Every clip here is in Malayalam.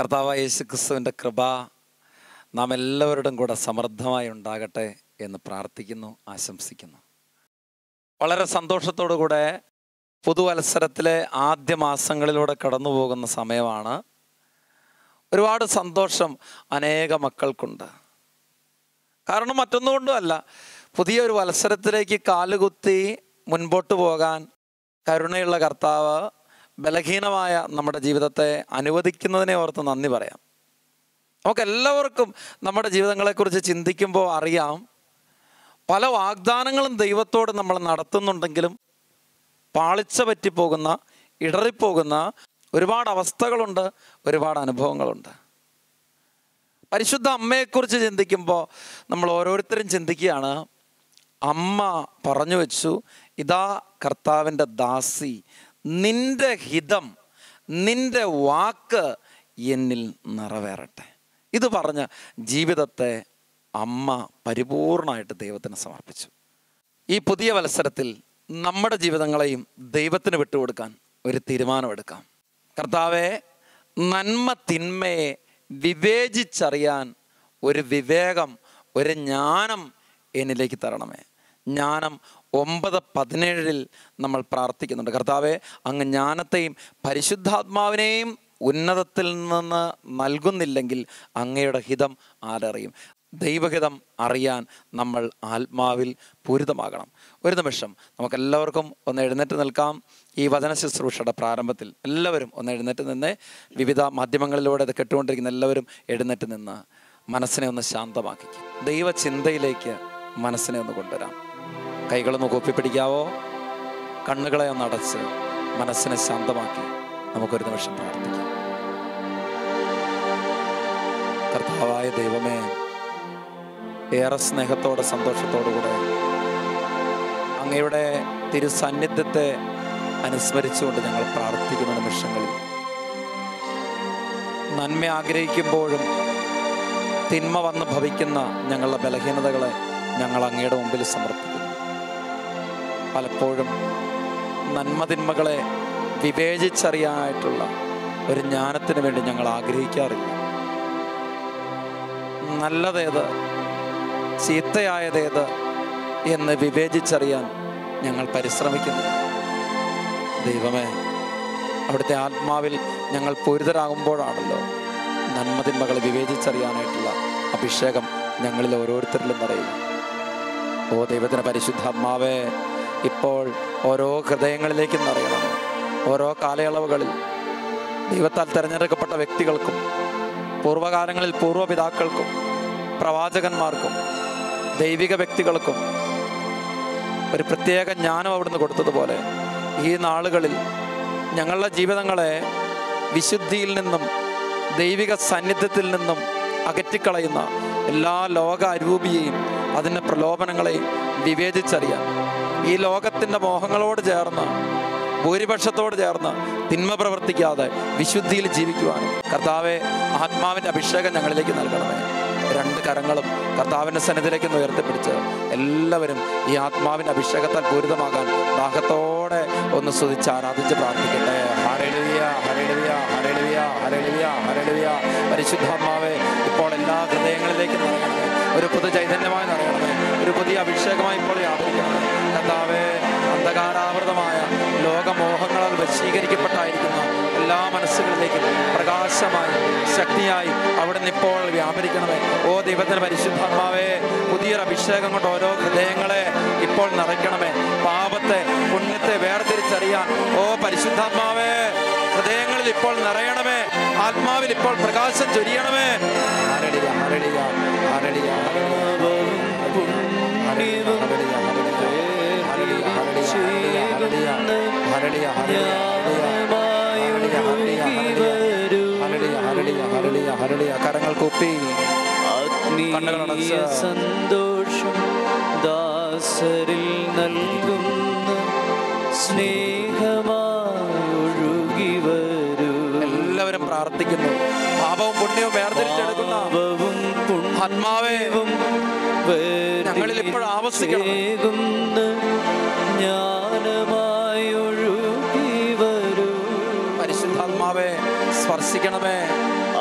കർത്താവ് യേശു ക്രിസ്തുവിന്റെ കൃപ നാം എല്ലാവരുടെയും കൂടെ സമൃദ്ധമായി ഉണ്ടാകട്ടെ എന്ന് പ്രാർത്ഥിക്കുന്നു ആശംസിക്കുന്നു. വളരെ സന്തോഷത്തോടു കൂടെ പുതുവത്സരത്തിലെ ആദ്യ മാസങ്ങളിലൂടെ കടന്നു പോകുന്ന സമയമാണ്. ഒരുപാട് സന്തോഷം അനേക മക്കൾക്കുണ്ട്. കാരണം മറ്റൊന്നുകൊണ്ടുമല്ല പുതിയൊരു വത്സരത്തിലേക്ക് കാലുകുത്തി മുൻപോട്ട് പോകാൻ കരുണയുള്ള കർത്താവ് ബലഹീനമായ നമ്മുടെ ജീവിതത്തെ അനുവദിക്കുന്നതിനെ ഓർത്ത് നന്ദി പറയാം. നമുക്ക് എല്ലാവർക്കും നമ്മുടെ ജീവിതങ്ങളെക്കുറിച്ച് ചിന്തിക്കുമ്പോൾ അറിയാം. പല വാഗ്ദാനങ്ങളും ദൈവത്തോട് നമ്മൾ നടത്തുന്നുണ്ടെങ്കിലും പാളിച്ച പറ്റിപ്പോകുന്ന ഇടറിപ്പോകുന്ന ഒരുപാട് അവസ്ഥകളുണ്ട് ഒരുപാട് അനുഭവങ്ങളുണ്ട്. പരിശുദ്ധ അമ്മയെക്കുറിച്ച് ചിന്തിക്കുമ്പോൾ നമ്മൾ ഓരോരുത്തരും ചിന്തിക്കുകയാണ് അമ്മ പറഞ്ഞു വെച്ചു ഇതാ കർത്താവിന്റെ ദാസി നിന്റെ ഹിതം നിന്റെ വാക്ക് എന്നിൽ നിറവേറട്ടെ. ഇത് പറഞ്ഞ് ജീവിതത്തെ അമ്മ പരിപൂർണമായിട്ട് ദൈവത്തിന് സമർപ്പിച്ചു. ഈ പുതിയ മത്സരത്തിൽ നമ്മുടെ ജീവിതങ്ങളെയും ദൈവത്തിന് വിട്ടുകൊടുക്കാൻ ഒരു തീരുമാനമെടുക്കാം. കർത്താവെ നന്മ തിന്മയെ വിവേചിച്ചറിയാൻ ഒരു വിവേകം ഒരു ജ്ഞാനം എന്നിലേക്ക് തരണമേ. ജ്ഞാനം ഒമ്പത് പതിനേഴിൽ നമ്മൾ പ്രാർത്ഥിക്കുന്നുണ്ട്. കർത്താവെ അങ്ങ് ജ്ഞാനത്തെയും പരിശുദ്ധാത്മാവിനെയും ഉന്നതത്തിൽ നിന്ന് നൽകുന്നില്ലെങ്കിൽ അങ്ങയുടെ ഹിതം ആരറിയും. ദൈവഹിതം അറിയാൻ നമ്മൾ ആത്മാവിൽ പൂരിതമാകണം. ഒരു നിമിഷം നമുക്കെല്ലാവർക്കും ഒന്ന് എഴുന്നേറ്റ് നിൽക്കാം. ഈ വചന ശുശ്രൂഷയുടെ പ്രാരംഭത്തിൽ എല്ലാവരും ഒന്ന് എഴുന്നേറ്റ് നിന്ന് വിവിധ മാധ്യമങ്ങളിലൂടെ ഇത് കെട്ടുകൊണ്ടിരിക്കുന്ന എല്ലാവരും എഴുന്നേറ്റ് നിന്ന് മനസ്സിനെ ഒന്ന് ശാന്തമാക്കി ദൈവചിന്തയിലേക്ക് മനസ്സിനെ ഒന്ന് കൊണ്ടുവരാം. കൈകളൊന്ന് കൂപ്പിപ്പിടിക്കാവോ കണ്ണുകളെ ഒന്ന് അടച്ച് മനസ്സിനെ ശാന്തമാക്കി നമുക്കൊരു നിമിഷം പ്രാർത്ഥിക്കാം. കർത്താവായ ദൈവമേ ഏറെ സ്നേഹത്തോടെ സന്തോഷത്തോടുകൂടെ അങ്ങയുടെ തിരുസാന്നിധ്യത്തെ അനുസ്മരിച്ചുകൊണ്ട് ഞങ്ങൾ പ്രാർത്ഥിക്കുന്ന നിമിഷങ്ങളിൽ നന്മ ആഗ്രഹിക്കുമ്പോഴും തിന്മ വന്ന് ഭവിക്കുന്ന ഞങ്ങളുടെ ബലഹീനതകളെ ഞങ്ങൾ അങ്ങയുടെ മുമ്പിൽ സമർപ്പിക്കുന്നു. പലപ്പോഴും നന്മതിന്മകളെ വിവേചിച്ചറിയാനായിട്ടുള്ള ഒരു ജ്ഞാനത്തിന് വേണ്ടി ഞങ്ങൾ ആഗ്രഹിക്കാറില്ല. നല്ലതേത് ചീത്തയായതേത് എന്ന് വിവേചിച്ചറിയാൻ ഞങ്ങൾ പരിശ്രമിക്കുന്നു. ദൈവമേ അവിടുത്തെ ആത്മാവിൽ ഞങ്ങൾ പൂരിതരാകുമ്പോഴാണല്ലോ നന്മതിന്മകൾ വിവേചിച്ചറിയാനായിട്ടുള്ള അഭിഷേകം ഞങ്ങളിൽ ഓരോരുത്തരിലും നിറയുക ഓ ദൈവത്തിന് പരിശുദ്ധാത്മാവേ ഇപ്പോൾ ഓരോ ഹൃദയങ്ങളിലേക്കും നിറയണം. ഓരോ കാലയളവുകളിൽ ദൈവത്താൽ തിരഞ്ഞെടുക്കപ്പെട്ട വ്യക്തികൾക്കും പൂർവകാലങ്ങളിൽ പൂർവപിതാക്കൾക്കും പ്രവാചകന്മാർക്കും ദൈവിക വ്യക്തികൾക്കും ഒരു പ്രത്യേക ജ്ഞാനം അവിടുന്ന് കൊടുത്തതുപോലെ ഈ നാളുകളിൽ ഞങ്ങളുടെ ജീവിതങ്ങളെ വിശുദ്ധിയിൽ നിന്നും ദൈവിക സാന്നിധ്യത്തിൽ നിന്നും അകറ്റിക്കളയുന്ന എല്ലാ ലോക അരൂപിയെയും അതിന്റെ പ്രലോഭനങ്ങളെയും വിവേചിച്ചറിയാൻ ഈ ലോകത്തിന്റെ മോഹങ്ങളോട് ചേർന്ന് ഭൂരിപക്ഷത്തോട് ചേർന്ന് തിന്മ പ്രവർത്തിക്കാതെ വിശുദ്ധിയിൽ ജീവിക്കുവാനും കർത്താവെ ആത്മാവിന്റെ അഭിഷേകം ഞങ്ങളിലേക്ക് നൽകണമേ. രണ്ട് കരങ്ങളും കർത്താവിന്റെ സന്നിധിയിലേക്ക് ഉയർത്തിപ്പിടിച്ച് എല്ലാവരും ഈ ആത്മാവിന്റെ അഭിഷേകത്താൽ പൂരിതമാകാൻ ഭാഗത്തോടെ ഒന്ന് സ്തുതിച്ച് ആരാധിച്ച് പ്രാർത്ഥിക്കട്ടെ. ഹരളിയ ഹരളിയ ഹരളിയ ഹരളിയ ഹരളിയ പരിശുദ്ധാത്മാവെ ഇപ്പോൾ എല്ലാ ഹൃദയങ്ങളിലേക്കും നിറയണമേ ഒരു പുതു ചൈതന്യമായി നിറയണമേ. ഒരു പുതിയ അഭിഷേകമായി ഇപ്പോൾ വ്യാപരിക്കണമേ കർത്താവെ അന്ധകാരാവൃതമായ ലോകമോഹങ്ങളാൽ വശീകരിക്കപ്പെട്ടായിരിക്കുന്ന എല്ലാ മനസ്സുകളിലേക്കും പ്രകാശമായി ശക്തിയായി അവിടെ നിന്ന് ഇപ്പോൾ വ്യാപരിക്കണമേ. ഓ ദൈവത്തിന് പരിശുദ്ധാത്മാവേ പുതിയൊരു അഭിഷേകം കൊണ്ട് ഓരോ ഹൃദയങ്ങളെ ഇപ്പോൾ നിറയ്ക്കണമേ. പാപത്തെ പുണ്യത്തെ വേർതിരിച്ചറിയാൻ ഓ പരിശുദ്ധാത്മാവേ ഹൃദയങ്ങളിൽ ഇപ്പോൾ നിറയണമേ. ആത്മാവിൽ ഇപ്പോൾ പ്രകാശം ചൊരിയണമേ. ഹരളിയ ഹരളിയ ഹരളിയ കരങ്ങൾ കുപ്പി സന്തോഷം ദാസരിൽ നൽകുന്ന. സ്നേഹമായി ഒഴുകി വരൂ. എല്ലാവരും പ്രാർത്ഥിക്കുന്നു. പാപവും പുണ്യവും വേർതിരിച്ചെടുക്കുന്ന ആത്മാവേവും ഞങ്ങളിൽ ഇപ്പോൾ. വേഗുന്ന ജ്ഞാനമായി ഒഴുകി വരൂ. പരിശുദ്ധാത്മാവേ സ്പർശിക്കണമേ.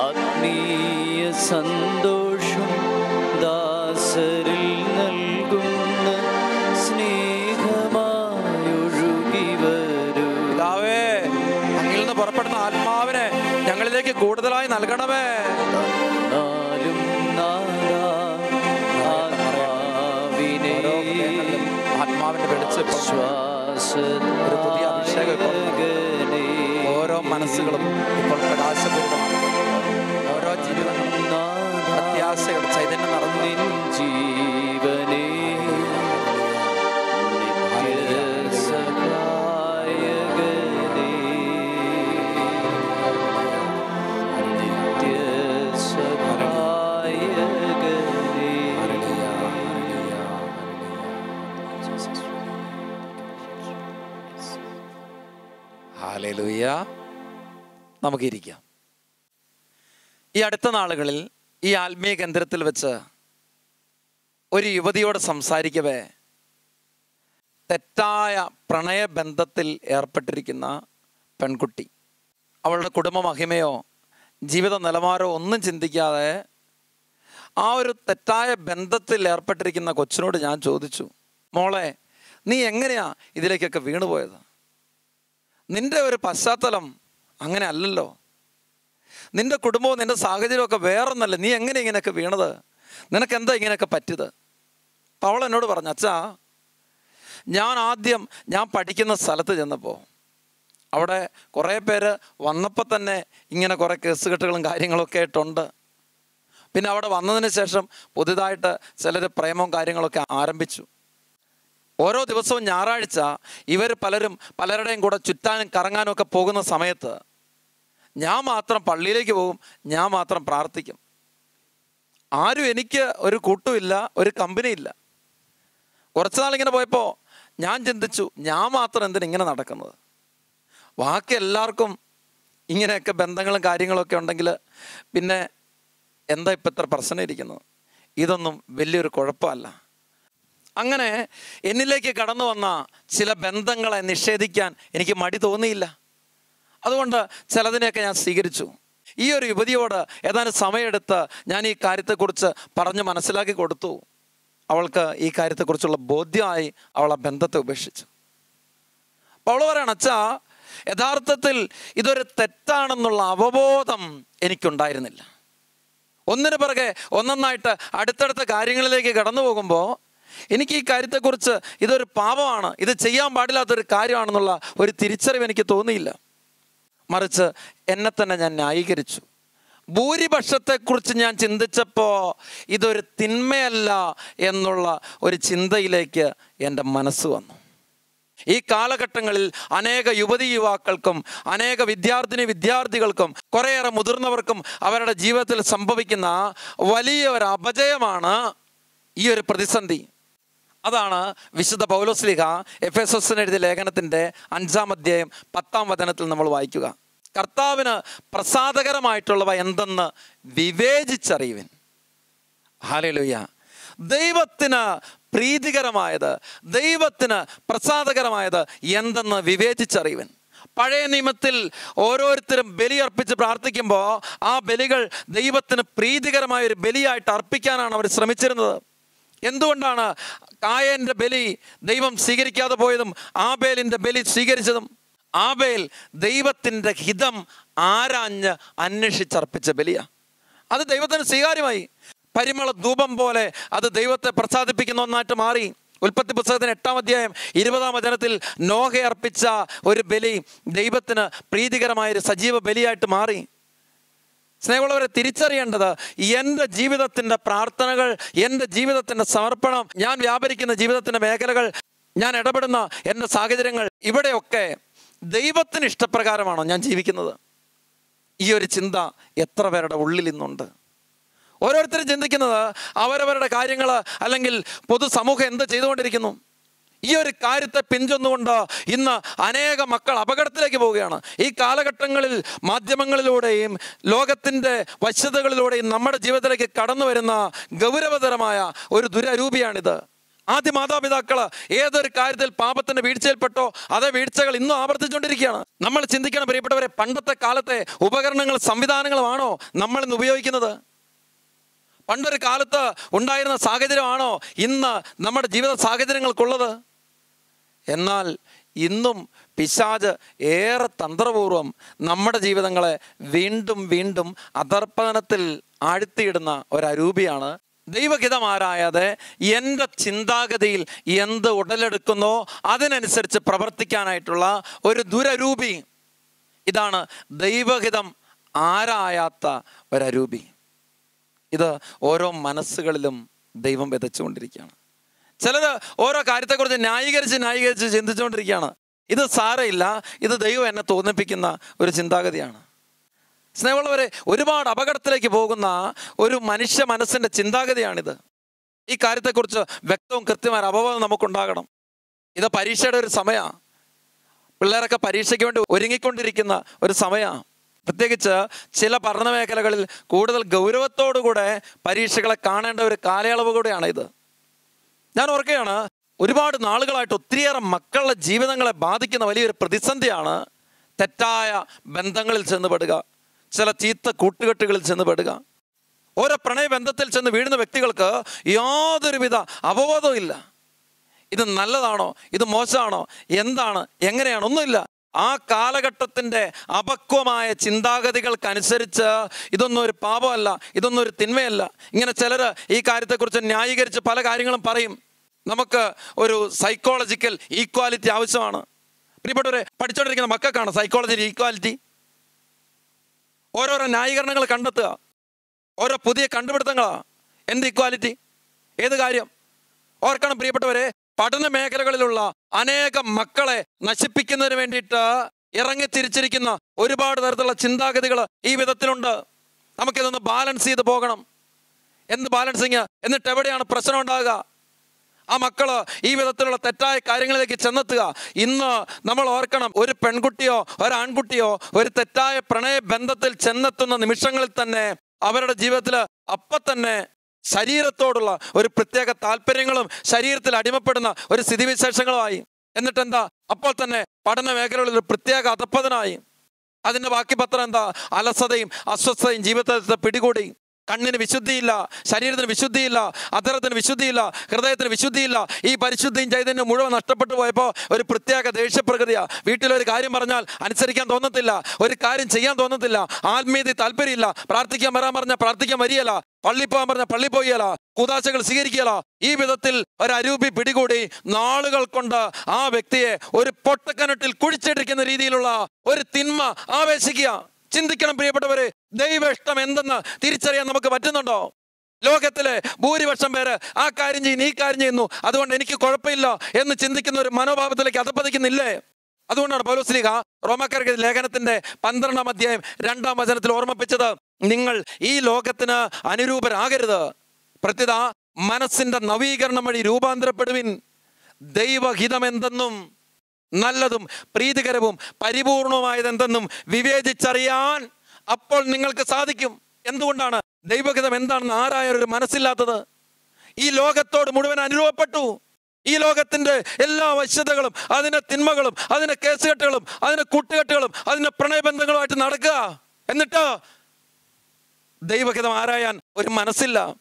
ആത്മീയ സന്തോഷം കൂടുതലായി നൽകണമേ. ആത്മാവിന്റെ വെളിച്ചം ഇപ്പോൾ ഒരു പുതിയ അഭിഷേകം ഓരോ മനസ്സുകളും ഇപ്പോൾ പ്രകാശപൂർണമാണ് ഓരോ ജീവിതങ്ങളും അത്യാശകൾ ചൈതന്യം നടന്നു നിൻ നമുക്കിരിക്കാം. ഈ അടുത്ത നാളുകളിൽ ഈ ആത്മീയ കേന്ദ്രത്തിൽ വെച്ച് ഒരു യുവതിയോട് സംസാരിക്കവേ. തെറ്റായ പ്രണയബന്ധത്തിൽ ഏർപ്പെട്ടിരിക്കുന്ന പെൺകുട്ടി. അവളുടെ കുടുംബ മഹിമയോ ജീവിത നിലവാരമോ ഒന്നും ചിന്തിക്കാതെ ആ ഒരു തെറ്റായ ബന്ധത്തിൽ ഏർപ്പെട്ടിരിക്കുന്ന കൊച്ചിനോട് ഞാൻ ചോദിച്ചു മോളെ നീ എങ്ങനെയാ ഇതിലേക്കൊക്കെ വീണുപോയത്? നിന്റെ ഒരു പശ്ചാത്തലം അങ്ങനെ അല്ലല്ലോ നിന്റെ കുടുംബവും നിന്റെ സാഹചര്യമൊക്കെ വേറൊന്നല്ല. നീ എങ്ങനെ ഇങ്ങനെയൊക്കെ വീണത്? നിനക്ക് എന്താ ഇങ്ങനെയൊക്കെ പറ്റിയത്? അവൾ എന്നോട് പറഞ്ഞു അച്ഛാ ഞാൻ ആദ്യം ഞാൻ പഠിക്കുന്ന സ്ഥലത്ത് ചെന്നപ്പോൾ അവിടെ കുറേ പേര് വന്നപ്പോൾ തന്നെ ഇങ്ങനെ കുറേ കേസ് കേസുകെട്ടുകളും കാര്യങ്ങളൊക്കെ ആയിട്ടുണ്ട്. പിന്നെ അവിടെ വന്നതിന് ശേഷം പുതുതായിട്ട് ചിലർ പ്രേമവും കാര്യങ്ങളൊക്കെ ആരംഭിച്ചു. ഓരോ ദിവസവും ഞായറാഴ്ച ഇവർ പലരും പലരുടെയും കൂടെ ചുറ്റാനും കറങ്ങാനും ഒക്കെ പോകുന്ന സമയത്ത് ഞാൻ മാത്രം പള്ളിയിലേക്ക് പോകും ഞാൻ മാത്രം പ്രാർത്ഥിക്കും. ആരും എനിക്ക് ഒരു കൂട്ടുമില്ല ഒരു കമ്പനി ഇല്ല. കുറച്ച് നാളിങ്ങനെ പോയപ്പോൾ ഞാൻ ചിന്തിച്ചു ഞാൻ മാത്രം എന്തിനാ ഇങ്ങനെ നടക്കുന്നത്? ബാക്കി എല്ലാവർക്കും ഇങ്ങനെയൊക്കെ ബന്ധങ്ങളും കാര്യങ്ങളൊക്കെ ഉണ്ടെങ്കിൽ പിന്നെ എന്താ ഇപ്പം ഇത്ര പ്രശ്നം ഇരിക്കുന്നത്? ഇതൊന്നും വലിയൊരു കുഴപ്പമല്ല. അങ്ങനെ എന്നിലേക്ക് കടന്നു വന്ന ചില ബന്ധങ്ങളെ നിഷേധിക്കാൻ എനിക്ക് മടി തോന്നിയില്ല. അതുകൊണ്ട് ചിലതിനെയൊക്കെ ഞാൻ സ്വീകരിച്ചു. ഈ ഒരു യുവതിയോട് ഏതാനും സമയമെടുത്ത് ഞാൻ ഈ കാര്യത്തെക്കുറിച്ച് പറഞ്ഞ് മനസ്സിലാക്കി കൊടുത്തു. അവൾക്ക് ഈ കാര്യത്തെക്കുറിച്ചുള്ള ബോധ്യമായി അവൾ ആ ബന്ധത്തെ ഉപേക്ഷിച്ചു. അവൾ പറയണം അച്ഛാ യഥാർത്ഥത്തിൽ ഇതൊരു തെറ്റാണെന്നുള്ള അവബോധം എനിക്കുണ്ടായിരുന്നില്ല. ഒന്നിനു പിറകെ ഒന്നൊന്നായിട്ട് അടുത്തടുത്ത കാര്യങ്ങളിലേക്ക് കടന്നു പോകുമ്പോൾ എനിക്ക് ഈ കാര്യത്തെക്കുറിച്ച് ഇതൊരു പാപമാണ്. ഇത് ചെയ്യാൻ പാടില്ലാത്തൊരു കാര്യമാണെന്നുള്ള ഒരു തിരിച്ചറിവ് എനിക്ക് തോന്നിയില്ല. മറിച്ച് എന്നെ തന്നെ ഞാൻ ന്യായീകരിച്ചു. ഭൂരിപക്ഷത്തെക്കുറിച്ച് ഞാൻ ചിന്തിച്ചപ്പോൾ ഇതൊരു തിന്മയല്ല എന്നുള്ള ഒരു ചിന്തയിലേക്ക് എന്റെ മനസ്സ് വന്നു. ഈ കാലഘട്ടങ്ങളിൽ അനേക യുവതി യുവാക്കൾക്കും അനേക വിദ്യാർത്ഥിനി വിദ്യാർത്ഥികൾക്കും കുറേയേറെ മുതിർന്നവർക്കും അവരുടെ ജീവിതത്തിൽ സംഭവിക്കുന്ന വലിയ ഒരു അപജയമാണ് ഈ ഒരു പ്രതിസന്ധി. അതാണ് വിശുദ്ധ പൗലോസ്ലിഹ എഫ് എസ് എസിന് എഴുതിയ ലേഖനത്തിന്റെ അഞ്ചാം അധ്യായം പത്താം വചനത്തിൽ നമ്മൾ വായിക്കുക. കർത്താവിന് പ്രസാദകരമായിട്ടുള്ളവ എന്തെന്ന് വിവേചിച്ചറിയുവിൻ. ഹാലലുയ്യ ദൈവത്തിന് പ്രീതികരമായത് ദൈവത്തിന് പ്രസാദകരമായത് എന്തെന്ന് വിവേചിച്ചറിയുവൻ. പഴയ നിയമത്തിൽ ഓരോരുത്തരും ബലി അർപ്പിച്ച് പ്രാർത്ഥിക്കുമ്പോൾ ആ ബലികൾ ദൈവത്തിന് പ്രീതികരമായ ഒരു ബലിയായിട്ട് അർപ്പിക്കാനാണ് അവർ ശ്രമിച്ചിരുന്നത്. എന്തുകൊണ്ടാണ് കായന്റെ ബലി ദൈവം സ്വീകരിക്കാതെ പോയതും ആബേലിന്റെ ബലി സ്വീകരിച്ചതും? ആബേൽ ദൈവത്തിന്റെ ഹിതം ആരാഞ്ഞ് അന്വേഷിച്ചർപ്പിച്ച ബലിയാ. അത് ദൈവത്തിന് സ്വീകാര്യമായി. പരിമള ധൂപം പോലെ അത് ദൈവത്തെ പ്രസാദിപ്പിക്കുന്ന ഒന്നായിട്ട് മാറി. ഉൽപ്പത്തി പുസ്തകത്തിന് എട്ടാം അധ്യായം ഇരുപതാം വചനത്തിൽ നോഹ അർപ്പിച്ച ഒരു ബലി ദൈവത്തിന് പ്രീതികരമായ ഒരു സജീവ ബലിയായിട്ട് മാറി. സ്നേഹമുള്ളവരെ തിരിച്ചറിയേണ്ടത് എന്റെ ജീവിതത്തിന്റെ പ്രാർത്ഥനകൾ എന്റെ ജീവിതത്തിന്റെ സമർപ്പണം ഞാൻ വ്യാപരിക്കുന്ന ജീവിതത്തിന്റെ മേഖലകൾ ഞാൻ ഇടപെടുന്ന എന്റെ സാഹചര്യങ്ങൾ ഇവിടെയൊക്കെ ദൈവത്തിന് ഇഷ്ടപ്രകാരമാണോ ഞാൻ ജീവിക്കുന്നത്? ഈ ഒരു ചിന്ത എത്ര പേരുടെ ഉള്ളിൽ ഇന്നുണ്ട്? ഓരോരുത്തരും ചിന്തിക്കുന്നത് അവരവരുടെ കാര്യങ്ങൾ അല്ലെങ്കിൽ പൊതുസമൂഹം എന്ത് ചെയ്തുകൊണ്ടിരിക്കുന്നു? ഈ ഒരു കാര്യത്തെ പിഞ്ചൊന്നുകൊണ്ട് ഇന്ന് അനേക മക്കൾ അപകടത്തിലേക്ക് പോവുകയാണ്. ഈ കാലഘട്ടങ്ങളിൽ മാധ്യമങ്ങളിലൂടെയും ലോകത്തിന്റെ വശ്യതകളിലൂടെയും നമ്മുടെ ജീവിതത്തിലേക്ക് കടന്നു വരുന്ന ഗൗരവതരമായ ഒരു ദുരരൂപിയാണിത്. ആദ്യ മാതാപിതാക്കൾ ഏതൊരു കാര്യത്തിൽ പാപത്തിന്റെ വീഴ്ചയിൽപ്പെട്ടോ അതേ വീഴ്ചകൾ ഇന്നും ആവർത്തിച്ചുകൊണ്ടിരിക്കുകയാണ്. നമ്മൾ ചിന്തിക്കണം പ്രിയപ്പെട്ടവരെ പണ്ടത്തെ കാലത്തെ ഉപകരണങ്ങൾ സംവിധാനങ്ങളുമാണോ നമ്മൾ ഇന്ന് ഉപയോഗിക്കുന്നത്? പണ്ടൊരു കാലത്ത് ഉണ്ടായിരുന്ന സാഹചര്യമാണോ ഇന്ന് നമ്മുടെ ജീവിത സാഹചര്യങ്ങൾക്കുള്ളത്? എന്നാൽ ഇന്നും പിശാജ് ഏറെ തന്ത്രപൂർവം നമ്മുടെ ജീവിതങ്ങളെ വീണ്ടും വീണ്ടും അതർപ്പണത്തിൽ ആഴ്ത്തിയിടുന്ന ഒരരൂപിയാണ്. ദൈവഹിതമാരായാതെ എന്റെ ചിന്താഗതിയിൽ എന്ത് ഉടലെടുക്കുന്നോ അതിനനുസരിച്ച് പ്രവർത്തിക്കാനായിട്ടുള്ള ഒരു ദുരരൂപി. ഇതാണ് ദൈവഹിതം ആരായാത്ത ഒരരൂപി. ഇത് ഓരോ മനസ്സുകളിലും ദൈവം വിതച്ചുകൊണ്ടിരിക്കുകയാണ്. ചിലത് ഓരോ കാര്യത്തെക്കുറിച്ച് ന്യായീകരിച്ച് ന്യായീകരിച്ച് ചിന്തിച്ചുകൊണ്ടിരിക്കുകയാണ്. ഇത് സാരയില്ല ഇത് ദൈവം എന്നെ തോന്നിപ്പിക്കുന്ന ഒരു ചിന്താഗതിയാണ്. സ്നേഹമുള്ളവരെ ഒരുപാട് അപകടത്തിലേക്ക് പോകുന്ന ഒരു മനുഷ്യ മനസ്സിന്റെ ചിന്താഗതിയാണിത്. ഈ കാര്യത്തെക്കുറിച്ച് വ്യക്തവും കൃത്യമായ അപവാദം നമുക്കുണ്ടാകണം. ഇത് പരീക്ഷയുടെ ഒരു സമയമാണ് പിള്ളേരൊക്കെ പരീക്ഷയ്ക്ക് വേണ്ടി ഒരുങ്ങിക്കൊണ്ടിരിക്കുന്ന ഒരു സമയമാണ് പ്രത്യേകിച്ച് ചില പഠന മേഖലകളിൽ കൂടുതൽ ഗൗരവത്തോടുകൂടെ പരീക്ഷകളെ കാണേണ്ട ഒരു കാലയളവ് കൂടെയാണ് ഇത് ഞാൻ ഓർക്കുകയാണ് ഒരുപാട് നാളുകളായിട്ട് ഒത്തിരിയേറെ മക്കളുടെ ജീവിതങ്ങളെ ബാധിക്കുന്ന വലിയൊരു പ്രതിസന്ധിയാണ് തെറ്റായ ബന്ധങ്ങളിൽ ചെന്നുപെടുക ചില ചീത്ത കൂട്ടുകെട്ടുകളിൽ ചെന്നുപെടുക ഓരോ പ്രണയബന്ധത്തിൽ ചെന്ന് വീഴുന്ന വ്യക്തികൾക്ക് യാതൊരുവിധ അവബോധവും ഇല്ല. ഇത് നല്ലതാണോ? ഇത് മോശമാണോ? എന്താണ്? എങ്ങനെയാണ്? ഒന്നുമില്ല. ആ കാലഘട്ടത്തിന്റെ അപക്വമായ ചിന്താഗതികൾക്കനുസരിച്ച് ഇതൊന്നും ഒരു പാപമല്ല ഇതൊന്നും ഒരു തിന്മയല്ല. ഇങ്ങനെ ചിലർ ഈ കാര്യത്തെക്കുറിച്ച് ന്യായീകരിച്ച് പല കാര്യങ്ങളും പറയും. നമുക്ക് ഒരു സൈക്കോളജിക്കൽ ഈക്വാലിറ്റി ആവശ്യമാണ്. പ്രിയപ്പെട്ടവരെ പഠിച്ചുകൊണ്ടിരിക്കുന്ന മക്കൾക്കാണ് സൈക്കോളജിയിൽ ഈക്വാലിറ്റി ഓരോരോ ന്യായീകരണങ്ങൾ കണ്ടെത്തുക. ഓരോ പുതിയ കണ്ടുപിടുത്തങ്ങളാണ് എന്ത് ഈക്വാലിറ്റി ഏത് കാര്യം? ഓർക്കണം പ്രിയപ്പെട്ടവരെ പഠന മേഖലകളിലുള്ള അനേകം മക്കളെ നശിപ്പിക്കുന്നതിന് വേണ്ടിയിട്ട് ഇറങ്ങി തിരിച്ചിരിക്കുന്ന ഒരുപാട് തരത്തിലുള്ള ചിന്താഗതികൾ ഈ വിധത്തിലുണ്ട്. നമുക്കിതൊന്ന് ബാലൻസ് ചെയ്ത് പോകണം. എന്ത് ബാലൻസിങ് എന്നിട്ട് എവിടെയാണ് പ്രശ്നം ഉണ്ടാകുക? ആ മക്കൾ ഈ വിധത്തിലുള്ള തെറ്റായ കാര്യങ്ങളിലേക്ക് ചെന്നെത്തുക. ഇന്ന് നമ്മൾ ഓർക്കണം ഒരു പെൺകുട്ടിയോ ഒരാൺകുട്ടിയോ ഒരു തെറ്റായ പ്രണയ ബന്ധത്തിൽ ചെന്നെത്തുന്ന നിമിഷങ്ങളിൽ തന്നെ അവരുടെ ജീവിതത്തിൽ അപ്പം തന്നെ ശരീരത്തോടുള്ള ഒരു പ്രത്യേക താല്പര്യങ്ങളും ശരീരത്തിൽ അടിമപ്പെടുന്ന ഒരു സ്ഥിതിവിശേഷങ്ങളുമായി. എന്നിട്ട് എന്താ അപ്പോൾ തന്നെ പഠന മേഖലകളിൽ ഒരു പ്രത്യേക അധപ്പതനായി. അതിന്റെ ബാക്കി പത്രം എന്താ? അലസതയും അസ്വസ്ഥതയും ജീവിതത്തെ പിടികൂടി. കണ്ണിന് വിശുദ്ധിയില്ല ശരീരത്തിന് വിശുദ്ധിയില്ല അധരത്തിന് വിശുദ്ധിയില്ല ഹൃദയത്തിന് വിശുദ്ധിയില്ല. ഈ പരിശുദ്ധിയും ചൈതന്യം മുഴുവൻ നഷ്ടപ്പെട്ടു പോയപ്പോൾ ഒരു പ്രത്യേക ദേഷ്യപ്രകൃതിയാണ് വീട്ടിലൊരു കാര്യം പറഞ്ഞാൽ അനുസരിക്കാൻ തോന്നത്തില്ല ഒരു കാര്യം ചെയ്യാൻ തോന്നത്തില്ല. ആത്മീയത താല്പര്യമില്ല പ്രാർത്ഥിക്കാൻ വരാൻ പറഞ്ഞാൽ പ്രാർത്ഥിക്കാൻ വരികയല്ല പള്ളി പോകാൻ പറഞ്ഞാൽ പള്ളി പോയല കൂതാശകൾ സ്വീകരിക്കല ഈ വിധത്തിൽ ഒരു അരൂപി പിടികൂടി നാളുകൾ കൊണ്ട് ആ വ്യക്തിയെ ഒരു പൊട്ടക്കിണറ്റിൽ കുഴിച്ചിട്ടിരിക്കുന്ന രീതിയിലുള്ള ഒരു തിന്മ ആവേശിക്കുക. ചിന്തിക്കണം പ്രിയപ്പെട്ടവരെ ദൈവ ഇഷ്ടം എന്തെന്ന് തിരിച്ചറിയാൻ നമുക്ക് പറ്റുന്നുണ്ടോ? ലോകത്തിലെ ഭൂരിപക്ഷം പേര് ആ കാര്യം ചെയ്യുന്നു ഈ കാര്യം ചെയ്യുന്നു. അതുകൊണ്ട് എനിക്ക് കുഴപ്പമില്ല എന്ന് ചിന്തിക്കുന്ന ഒരു മനോഭാവത്തിലേക്ക് അതപ്പതിക്കുന്നില്ലേ അതുകൊണ്ടാണ് പൗലോസ്ലിഹ റോമക്കാർക്ക് ലേഖനത്തിന്റെ പന്ത്രണ്ടാം അധ്യായം രണ്ടാം വചനത്തിൽ ഓർമ്മിപ്പിച്ചത് നിങ്ങൾ ഈ ലോകത്തിന് അനുരൂപരാകരുത്. പ്രത്യത മനസ്സിന്റെ നവീകരണം വഴി രൂപാന്തരപ്പെടുവിൻ. ദൈവഹിതം എന്തെന്നും നല്ലതും പ്രീതികരവും പരിപൂർണവുമായതെന്തെന്നും വിവേചിച്ചറിയാൻ അപ്പോൾ നിങ്ങൾക്ക് സാധിക്കും. എന്തുകൊണ്ടാണ്? ദൈവഗതം എന്താണെന്ന് ആരായൊരു മനസ്സില്ലാത്തത്? ഈ ലോകത്തോട് മുഴുവൻ അനുരൂപപ്പെട്ടു ഈ ലോകത്തിന്റെ എല്ലാ വശ്യതകളും അതിന്റെ തിന്മകളും അതിന്റെ കേസുകെട്ടുകളും അതിന്റെ കൂട്ടുകെട്ടുകളും അതിന്റെ പ്രണയബന്ധങ്ങളുമായിട്ട് നടക്കുക. എന്നിട്ട് ദൈവഗതം ആരായാൻ ഒരു മനസ്സില്ല.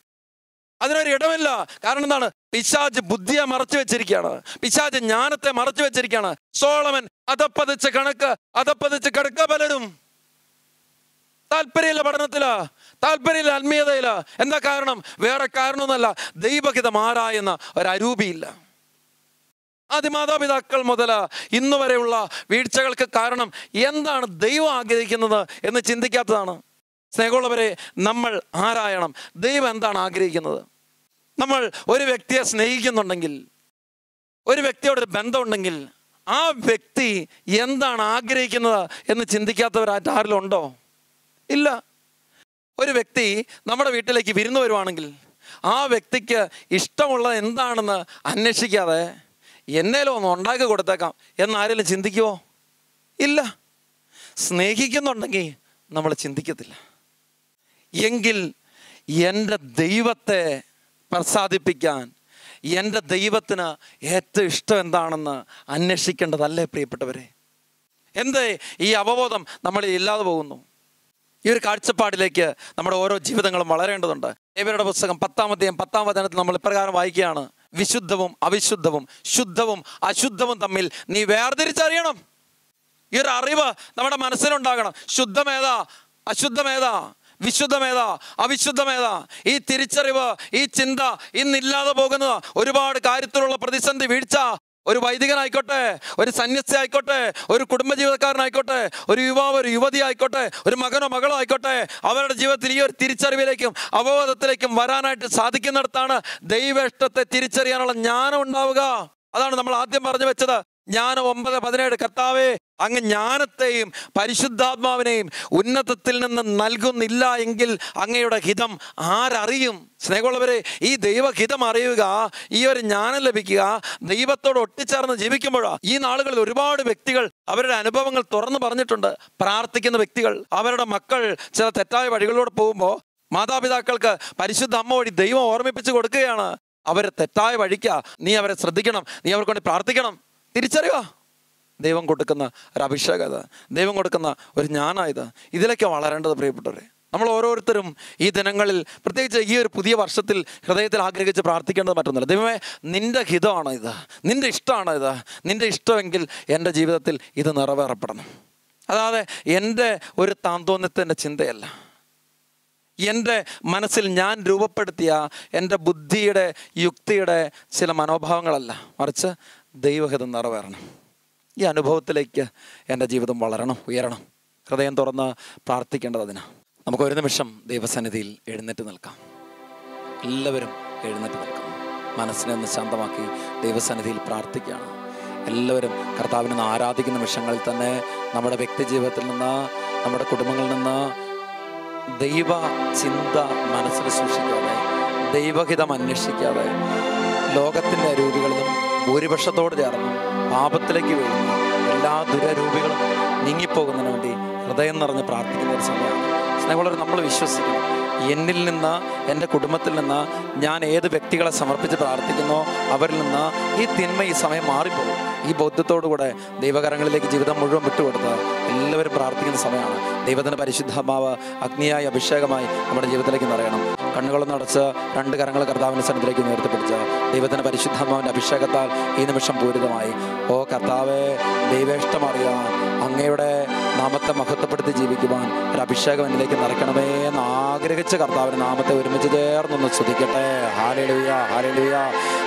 അതിനൊരു ഇടമില്ല. കാരണം എന്താണ്? പിശാജ് ബുദ്ധിയെ മറച്ചു വെച്ചിരിക്കുകയാണ്. പിശാജ് ജ്ഞാനത്തെ മറച്ചു വെച്ചിരിക്കുകയാണ്. സോളമൻ അതപ്പതിച്ച കണക്ക് അതപ്പതിച്ച് കിടക്ക പലരും. താല്പര്യമില്ല പഠനത്തിൽ താല്പര്യമില്ല ആത്മീയതയിൽ. എന്താ കാരണം? വേറെ കാരണമൊന്നുമല്ല. ദൈവഹിതം ആരായെന്ന ഒരരൂപിയില്ല ആദ്യ മാതാപിതാക്കൾ മുതൽ ഇന്ന് വരെയുള്ള വീഴ്ചകൾക്ക് കാരണം എന്താണ് ദൈവം ആഗ്രഹിക്കുന്നത് എന്ന് ചിന്തിക്കാത്തതാണ്. സ്നേഹമുള്ളവരെ നമ്മൾ ആരായണം? ദൈവം എന്താണ് ആഗ്രഹിക്കുന്നത്? നമ്മൾ ഒരു വ്യക്തിയെ സ്നേഹിക്കുന്നുണ്ടെങ്കിൽ ഒരു വ്യക്തിയോട് ഒരു ബന്ധമുണ്ടെങ്കിൽ ആ വ്യക്തി എന്താണ് ആഗ്രഹിക്കുന്നത് എന്ന് ചിന്തിക്കാത്തവരായിട്ട് ആരിലും ഉണ്ടോ ഇല്ല. ഒരു വ്യക്തി നമ്മുടെ വീട്ടിലേക്ക് വിരുന്നു വരുവാണെങ്കിൽ ആ വ്യക്തിക്ക് ഇഷ്ടമുള്ളത് എന്താണെന്ന് അന്വേഷിക്കാതെ എന്നേലും ഒന്ന് ഉണ്ടാക്കി കൊടുത്തേക്കാം എന്നാരെങ്കിലും ചിന്തിക്കുമോ ഇല്ല. സ്നേഹിക്കുന്നുണ്ടെങ്കിൽ നമ്മൾ ചിന്തിക്കത്തില്ല. എങ്കിൽ എന്റെ ദൈവത്തെ പ്രസാദിപ്പിക്കാൻ എന്റെ ദൈവത്തിന് ഏറ്റവും ഇഷ്ടം എന്താണെന്ന് അന്വേഷിക്കേണ്ടതല്ലേ പ്രിയപ്പെട്ടവരെ? എന്തേ ഈ അവബോധം നമ്മൾ ഇല്ലാതെ പോകുന്നു. ഈ ഒരു കാഴ്ചപ്പാടിലേക്ക് നമ്മുടെ ഓരോ ജീവിതങ്ങളും വളരേണ്ടതുണ്ട്. ഇവരുടെ പുസ്തകം പത്താമത്തെയും പത്താം വചനത്തിൽ നമ്മൾ ഇപ്രകാരം വായിക്കുകയാണ്. വിശുദ്ധവും അവിശുദ്ധവും ശുദ്ധവും അശുദ്ധവും തമ്മിൽ നീ വേർതിരിച്ചറിയണം. ഈ ഒരു അറിവ് നമ്മുടെ മനസ്സിലുണ്ടാകണം. ശുദ്ധമേതാ? അശുദ്ധമേതാ? വിശുദ്ധമേതാ അവിശുദ്ധമേതാ. ഈ തിരിച്ചറിവ് ഈ ചിന്ത ഇന്നില്ലാതെ പോകുന്നത് ഒരുപാട് കാര്യത്തിലുള്ള പ്രതിസന്ധി വീഴ്ച. ഒരു വൈദികനായിക്കോട്ടെ ഒരു സന്യസി ആയിക്കോട്ടെ ഒരു കുടുംബജീവിതക്കാരനായിക്കോട്ടെ ഒരു യുവാവ് ഒരു യുവതി ആയിക്കോട്ടെ ഒരു മകനോ മകളോ ആയിക്കോട്ടെ അവരുടെ ജീവിതത്തിൽ ഈ ഒരു തിരിച്ചറിവിലേക്കും അവബോധത്തിലേക്കും വരാനായിട്ട് സാധിക്കുന്നിടത്താണ് ദൈവേഷ്ടത്തെ തിരിച്ചറിയാനുള്ള ജ്ഞാനം ഉണ്ടാവുക. അതാണ് നമ്മൾ ആദ്യം പറഞ്ഞു വെച്ചത്. ജ്ഞാനം ഒമ്പത് പതിനേഴ്. കർത്താവേ അങ്ങ് ജ്ഞാനത്തെയും പരിശുദ്ധാത്മാവിനെയും ഉന്നതത്തിൽ നിന്ന് നൽകുന്നില്ല എങ്കിൽ അങ്ങയുടെ ഹിതം ആരറിയും? സ്നേഹമുള്ളവരെ ഈ ദൈവഹിതം അറിയുക ഈ ഒരു ജ്ഞാനം ലഭിക്കുക ദൈവത്തോട് ഒട്ടിച്ചേർന്ന് ജീവിക്കുമ്പോഴാണ് ഈ നാളുകളിൽ ഒരുപാട് വ്യക്തികൾ അവരുടെ അനുഭവങ്ങൾ തുറന്നു പറഞ്ഞിട്ടുണ്ട്. പ്രാർത്ഥിക്കുന്ന വ്യക്തികൾ അവരുടെ മക്കൾ ചില തെറ്റായ വഴികളിലൂടെ പോകുമ്പോൾ മാതാപിതാക്കൾക്ക് പരിശുദ്ധ അമ്മ വഴി ദൈവം ഓർമ്മിപ്പിച്ച് കൊടുക്കുകയാണ്. അവരെ തെറ്റായ വഴിക്ക നീ അവരെ ശ്രദ്ധിക്കണം നീ അവർക്ക് വേണ്ടി പ്രാർത്ഥിക്കണം. തിരിച്ചറിയുക. ദൈവം കൊടുക്കുന്ന ഒരു അഭിഷേകത ദൈവം കൊടുക്കുന്ന ഒരു ജ്ഞാനായത് ഇതിലൊക്കെ വളരേണ്ടത് പ്രിയപ്പെട്ടവരെ നമ്മൾ ഓരോരുത്തരും ഈ ദിനങ്ങളിൽ പ്രത്യേകിച്ച് ഈ ഒരു പുതിയ വർഷത്തിൽ ഹൃദയത്തിൽ ആഗ്രഹിച്ച് പ്രാർത്ഥിക്കേണ്ടത് മറ്റൊന്നുമില്ല. ദൈവമേ നിന്റെ ഹിതമാണ് ഇത്. നിന്റെ ഇഷ്ടമാണ് ഇത്. നിന്റെ ഇഷ്ടമെങ്കിൽ എന്റെ ജീവിതത്തിൽ ഇത് നിറവേറപ്പെടണം. അതാതെ എന്റെ ഒരു താന്തോന്നത്തിന്റെ ചിന്തയല്ല. എന്റെ മനസ്സിൽ ഞാൻ രൂപപ്പെടുത്തിയ എന്റെ ബുദ്ധിയുടെ യുക്തിയുടെ ചില മനോഭാവങ്ങളല്ല. മറിച്ച് ദൈവഹിതം നിറവേറണം. ഈ അനുഭവത്തിലേക്ക് എന്റെ ജീവിതം വളരണം ഉയരണം. ഹൃദയം തുറന്ന് പ്രാർത്ഥിക്കേണ്ടത് അതിനാണ് നമുക്ക് ഒരു നിമിഷം ദൈവസന്നിധിയിൽ എഴുന്നേറ്റ് നിൽക്കാം. എല്ലാവരും എഴുന്നേറ്റ് നിൽക്കാം. മനസ്സിനെ ഒന്ന് ശാന്തമാക്കി ദൈവസന്നിധിയിൽ പ്രാർത്ഥിക്കുകയാണ്. എല്ലാവരും കർത്താവിനെ ആരാധിക്കുന്ന നിമിഷങ്ങളിൽ തന്നെ നമ്മുടെ വ്യക്തി ജീവിതത്തിൽ നിന്ന് നമ്മുടെ കുടുംബങ്ങളിൽ നിന്ന് ദൈവ ചിന്ത മനസ്സിൽ സൂക്ഷിക്കാതെ ദൈവഹിതം അന്വേഷിക്കാതെ ലോകത്തിന്റെ അരൂപികളിലും ഭൂരിപക്ഷത്തോട് ചേർന്ന് പാപത്തിലേക്ക് വീഴുന്ന എല്ലാ ദുരരൂപികളും നീങ്ങിപ്പോകുന്നതിന് വേണ്ടി ഹൃദയം നിറഞ്ഞ് പ്രാർത്ഥിക്കുന്ന ഒരു സമയമാണ്. സ്നേഹമുള്ളവർ നമ്മൾ വിശ്വസിക്കുന്നു. എന്നിൽ നിന്ന് എന്റെ കുടുംബത്തിൽ നിന്ന് ഞാൻ ഏത് വ്യക്തികളെ സമർപ്പിച്ച് പ്രാർത്ഥിക്കുന്നോ അവരിൽ നിന്ന് ഈ തിന്മ ഈ സമയം മാറിപ്പോകും. ഈ ബോധ്യത്തോടു കൂടെ ദൈവകരങ്ങളിലേക്ക് ജീവിതം മുഴുവൻ വിട്ടുകൊടുത്ത് എല്ലാവരും പ്രാർത്ഥിക്കുന്ന സമയമാണ്. ദൈവത്തിന്റെ പരിശുദ്ധാത്മാവ് അഗ്നിയായി അഭിഷേകമായി നമ്മുടെ ജീവിതത്തിലേക്ക് നിറയണം. കണ്ണുകളും നടച്ച് രണ്ട് കരങ്ങൾ കർത്താവിന്റെ സന്നിധിയിലേക്ക് ഉയർത്തിപ്പിടിച്ച് ദൈവത്തിന്റെ പരിശുദ്ധാത്മാവിന്റെ അഭിഷേകത്താൽ ഈ നിമിഷം പൂരിതമായി. ഓ കർത്താവെ ദൈവേഷ്ടമറിയാൻ അങ്ങയുടെ നാമത്തെ മഹത്വപ്പെടുത്തി ജീവിക്കുവാൻ ഒരു അഭിഷേകം എന്നിലേക്ക് നിറയ്ക്കണമേ എന്ന് ആഗ്രഹിച്ച കർത്താവിന് നാമത്തെ ഒരുമിച്ച് ചേർന്നൊന്ന് ശ്രദ്ധിക്കട്ടെ ഹാലലുയ ഹാലലുയ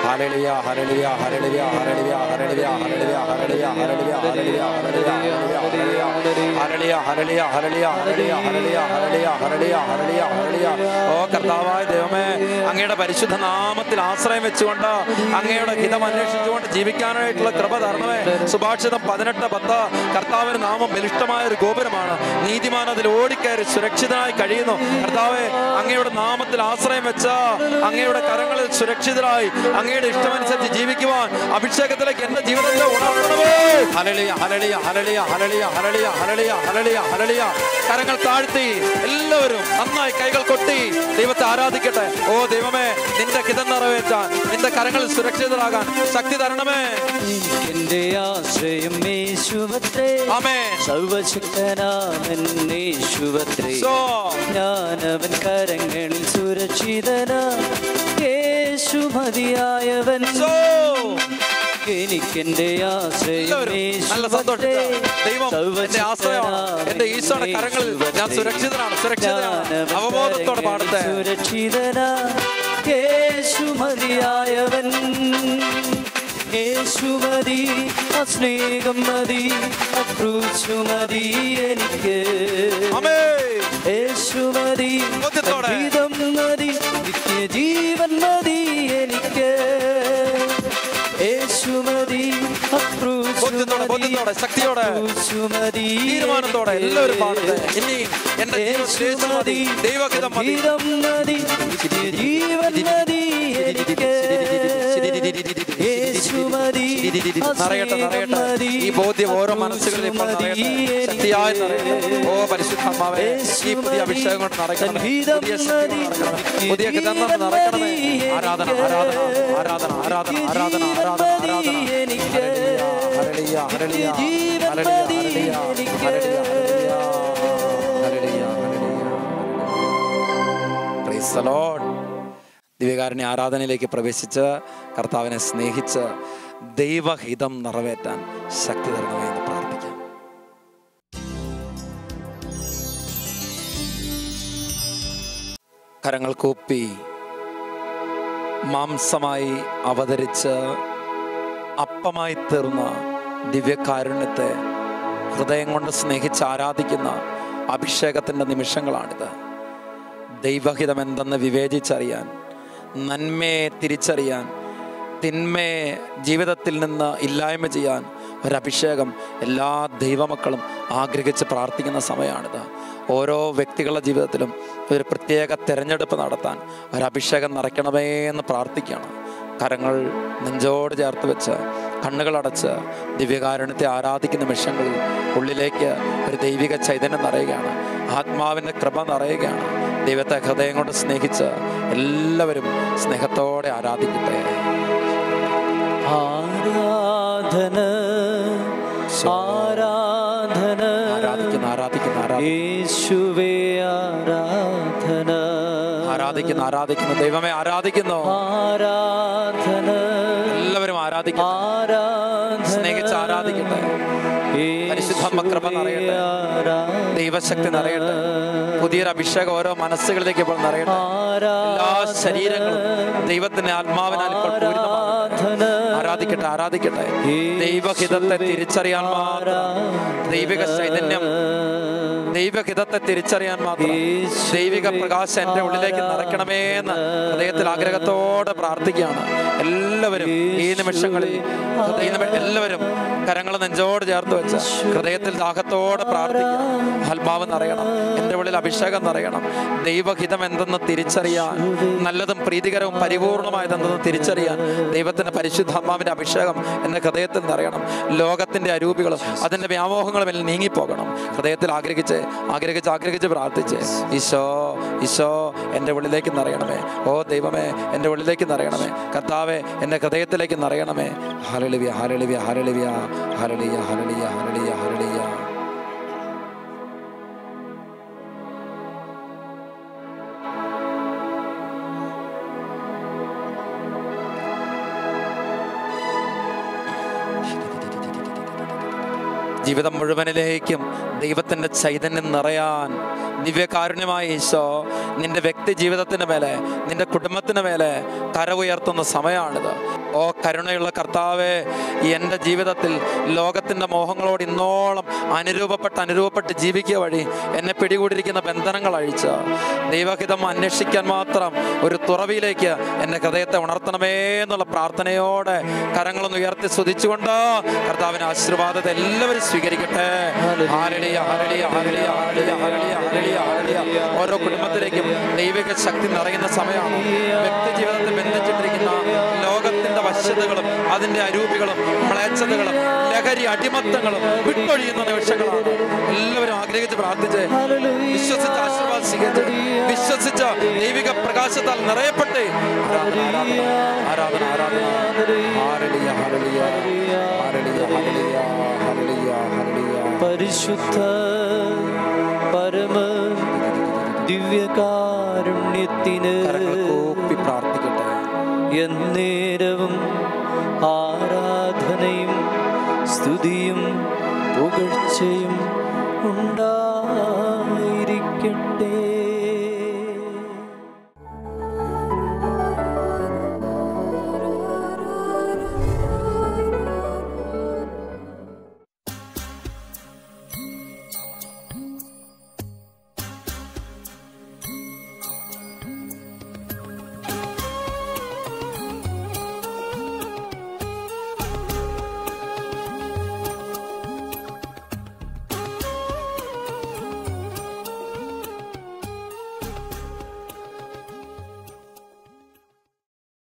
ഹാലലുയ ഹാലലുയ ഹാലലുയ ഹാലലുയ ഹാലലുയ ഹാലലുയ ഹാലലുയ ഹാലലുയ ഹാലലുയ ഹാലലുയ ഹരളിയ ഹരളിയ ഹരളിയ ഹരളിയ ഹരളിയ ഹരളിയ ഹരളിയ ഹരളിയ ഓ കർത്താവായ ദൈവമേ അങ്ങയുടെ പരിശുദ്ധ നാമത്തിൽ ആശ്രയം വെച്ചുകൊണ്ട് അങ്ങയുടെ ഹിതം അന്വേഷിച്ചുകൊണ്ട് ജീവിക്കാനായിട്ടുള്ള കൃപ തരണമേ സുഭാഷിതം പതിനെട്ട് പത്ത് കർത്താവിന് നാമം ബലിഷ്ടമായ ഒരു ഗോപുരമാണ്. നീതിമാൻ അതിൽ ഓടിക്കയറി സുരക്ഷിതനായി കഴിയുന്നു. കർത്താവെ അങ്ങയുടെ നാമത്തിൽ ആശ്രയം വെച്ച അങ്ങയുടെ കരങ്ങളിൽ സുരക്ഷിതരായി അങ്ങയുടെ ഇഷ്ടമനുസരിച്ച് ജീവിക്കുവാൻ അഭിഷേകത്തിലേക്ക് എന്റെ ജീവിതത്തെ ഉണർത്തണമേ ഹലളിയ ഹലളിയ ഹലളിയ ഹലളിയ ഹലളിയ ഹലളിയ ഹലളിയ ഹലളിയ കരങ്ങൾ താഴ്ത്തി എല്ലാവരും നന്നായി കൈകൾ കൊട്ടി ദൈവത്തെ ആരാധിക്കട്ടെ. ഓ ദൈവമേ നിന്റെ കിതം നിറവേറ്റാൻ നിന്റെ കരങ്ങളിൽ സുരക്ഷിതരാകാൻ ശക്തി തരണമേ. എന്റെ ആശ്രയം യേശുവത്രേ. ശക്തനാമെന്നേശുവത്രേ ഞാനവൻ കരങ്ങളിൽ സുരക്ഷിതനാ. എനിക്കെന്റെ എന്റെ കരങ്ങളിൽ ഞാൻ സുരക്ഷിതനാണ് സുരക്ഷിതനാണ്. അവബോധത്തോടെ സുരക്ഷിതനാ. യേശു യേശുമതി ആ സ്നേഹം മതി അക്രൂശു മതി എനിക്ക്. യേശുമതി ഗീതം മതി നിത്യജീവൻ മതി എനിക്ക്. യേശുമതി ശക്തിയോടെ. തീരുമാനത്തോടെ എല്ലാവരും പാടട്ടെ. ജീവൻ മതി. എനിക്ക്. നിറയട്ടെ നിറയട്ടെ. ഈ ബോധ്യം ഓരോ മനസ്സുകളിലും ഇപ്പോൾ നിറയട്ടെ. ശക്തിയായി നിറയട്ടെ. ഓ പരിശുദ്ധാത്മാവേ ഈ പുതിയ അഭിഷേകം കൊണ്ട് നിറയ്ക്കണമേ പുതിയ ശക്തി കൊണ്ട് പുതിയ ഹിതം കൊണ്ട് ആരാധന ആരാധന ആരാധന ആരാധന ആരാധന ആരാധന ആരാധന. ഹരളിയ ഹരളിയ ഹരളിയ ഹരളിയ ഹരളിയ ഹരളിയ ഹരളിയ ഹരളിയ പ്രൈസ് ദി ലോർഡ് ദിവ്യകാരുണ്യ ആരാധനയിലേക്ക് പ്രവേശിച്ച് കർത്താവിനെ സ്നേഹിച്ച് ദൈവഹിതം നിറവേറ്റാൻ ശക്തി തരണമേ എന്ന് പ്രാർത്ഥിക്കാം. കരങ്ങൾ കൂപ്പി മാംസമായി അവതരിച്ച് അപ്പമായി തീർന്ന ദിവ്യകാരുണ്യത്തെ ഹൃദയം കൊണ്ട് സ്നേഹിച്ച് ആരാധിക്കുന്ന അഭിഷേകത്തിന്റെ നിമിഷങ്ങളാണിത്. ദൈവഹിതം എന്തെന്ന് വിവേചിച്ചറിയാൻ നന്മയെ തിരിച്ചറിയാൻ തിന്മയെ ജീവിതത്തിൽ നിന്ന് ഇല്ലായ്മ ചെയ്യാൻ ഒരഭിഷേകം എല്ലാ ദൈവമക്കളും ആഗ്രഹിച്ച് പ്രാർത്ഥിക്കുന്ന സമയമാണിത്. ഓരോ വ്യക്തികളുടെ ജീവിതത്തിലും ഒരു പ്രത്യേക തിരഞ്ഞെടുപ്പ് നടത്താൻ ഒരഭിഷേകം നിറയ്ക്കണമേ എന്ന് പ്രാർത്ഥിക്കുകയാണ്. കരങ്ങൾ നെഞ്ചോട് ചേർത്ത് വെച്ച് കണ്ണുകളടച്ച് ദിവ്യകാരുണ്യത്തെ ആരാധിക്കുന്ന നിമിഷങ്ങളിൽ ഉള്ളിലേക്ക് ഒരു ദൈവിക ചൈതന്യം നിറയുകയാണ്. ആത്മാവിന്റെ കൃപ നിറയുകയാണ്. ദൈവത്തെ ഹൃദയം കൊണ്ട് സ്നേഹിച്ച് എല്ലാവരും സ്നേഹത്തോടെ ആരാധിക്കട്ടെ. ആരാധന ആരാധന ആരാധിക്കുന്ന യേശുവേ ആരാധന. ആരാധിക്കുന്ന ആരാധിക്കുന്ന ദൈവമേ ആരാധിക്കുന്നു. ആരാധന എല്ലാവരും ആരാധിക്കുന്നു ആരാധന. സ്നേഹിച്ച് ആരാധിക്കട്ടെ. പരിശുദ്ധ കൃപ നിറയട്ടെ. ദൈവശക്തി നിറയട്ടെ. പുതിയൊരു അഭിഷേകം ഓരോ മനസ്സുകളിലേക്ക് ഇപ്പോൾ നിറയട്ടെ. എല്ലാ ശരീരങ്ങളും ദൈവത്തിന്റെ ആത്മാവിനാൽ ഇപ്പോൾ പൂരിതമാകട്ടെ. ആരാധിക്കട്ടെ ആരാധിക്കട്ടെ. ദൈവഹിതത്തെ തിരിച്ചറിയാൻ ദൈവിക ചൈതന്യം. ദൈവഹിതത്തെ തിരിച്ചറിയാൻ മാത്രം. ദൈവിക പ്രകാശം എന്റെ ഉള്ളിലേക്ക് നിറയ്ക്കണമേ എന്ന് ഹൃദയത്തിൽ ആഗ്രഹത്തോടെ പ്രാർത്ഥിക്കുകയാണ്. എല്ലാവരും ഈ നിമിഷങ്ങളിൽ എല്ലാവരും കരങ്ങൾ നെഞ്ചോട് ചേർത്ത് വെച്ച് ഹൃദയത്തിൽ ദാഹത്തോടെ പ്രാർത്ഥിക്കണം ആത്മാവ് നിറയണം. എന്റെ ഉള്ളിൽ അഭിഷേകം നിറയണം. ദൈവഹിതം എന്തെന്ന് തിരിച്ചറിയാൻ നല്ലതും പ്രീതികരവും പരിപൂർണമായതെന്തെന്ന് തിരിച്ചറിയാൻ ദൈവത്തിന്റെ പരിശുദ്ധാത്മാവിന്റെ അഭിഷേകം എന്റെ ഹൃദയത്തിൽ നിറയണം ലോകത്തിന്റെ അരൂപികളും അതിന്റെ വ്യാമോഹങ്ങളും എല്ലാം നീങ്ങിപ്പോകണം. ഹൃദയത്തിൽ ആഗ്രഹിച്ച് ആഗ്രഹിച്ച് ആഗ്രഹിച്ച് പ്രാർത്ഥിച്ച് ഈശോ ഈശോ എന്റെ ഉള്ളിലേക്ക് നിറയണമേ ഓ ദൈവമേ എന്റെ ഉള്ളിലേക്ക് നിറയണമേ കർത്താവെ എന്റെ ഹൃദയത്തിലേക്ക് നിറയണമേ ഹരളിവ്യ ഹരളിവ്യ ഹരളിവ്യ ഹരളിയ ഹരളിയ ഹരളിയ ഹരളിയ ജീവിതം മുഴുവനിലേക്കും ദൈവത്തിന്റെ ചൈതന്യം നിറയാൻ ദിവ്യകാരുണ്യമായ ഈശോ നിന്റെ വ്യക്തി ജീവിതത്തിന് മേലെ നിന്റെ കുടുംബത്തിന് മേലെ കര ഉയർത്തുന്ന സമയമാണിത്. ഓ കരുണയുള്ള കർത്താവെ എന്റെ ജീവിതത്തിൽ ലോകത്തിന്റെ മോഹങ്ങളോട് ഇന്നോളം അനുരൂപപ്പെട്ട് അനുരൂപപ്പെട്ട് ജീവിക്കുക വഴി എന്നെ പിടികൂടിയിരിക്കുന്ന ബന്ധനങ്ങൾ അഴിച്ച്. ദൈവഹിതം അന്വേഷിക്കാൻ മാത്രം ഒരു തുറവിയിലേക്ക് എന്റെ ഹൃദയത്തെ ഉണർത്തണമേ എന്നുള്ള പ്രാർത്ഥനയോടെ കരങ്ങളൊന്ന് ഉയർത്തി സ്തുതിച്ചുകൊണ്ട് കർത്താവിന്റെ ആശീർവാദത്തെ എല്ലാവരും സ്വീകരിക്കട്ടെ. ഹാലലിയ, ഹാലലിയ, ഹാലലിയ, ഹാലലിയ, ഹാലലിയ. ഓരോ കുടുംബത്തിലേക്കും ദൈവിക ശക്തി നിറയുന്ന സമയമാണ്. വ്യക്തി ജീവിതത്തെ ബന്ധിച്ചിട്ടിരിക്കുന്ന ലോകത്തിന്റെ വശ്യതകളും അതിന്റെ അരൂപികളും മ്ലേച്ഛതകളും ലഹരി അടിമത്തങ്ങളും വിട്ടൊഴിയുന്ന നിമിഷങ്ങളാണ്. എല്ലാവരും ആഗ്രഹിച്ച് പ്രാർത്ഥിച്ച് വിശ്വസിച്ച് ആശീർവാദം സ്വീകരിച്ച് വിശ്വസിച്ച ദൈവിക പ്രകാശത്താൽ നിറയപ്പെട്ടേ ആരാധന ആരാധന ആരാധന പരിശുദ്ധ പരമ ദിവ്യകാരുണ്യത്തിന് കൂപ്പി പ്രാർത്ഥിക്കട്ടെ. എന്നേരവും ആരാധനയും സ്തുതിയും പുകഴ്ചയും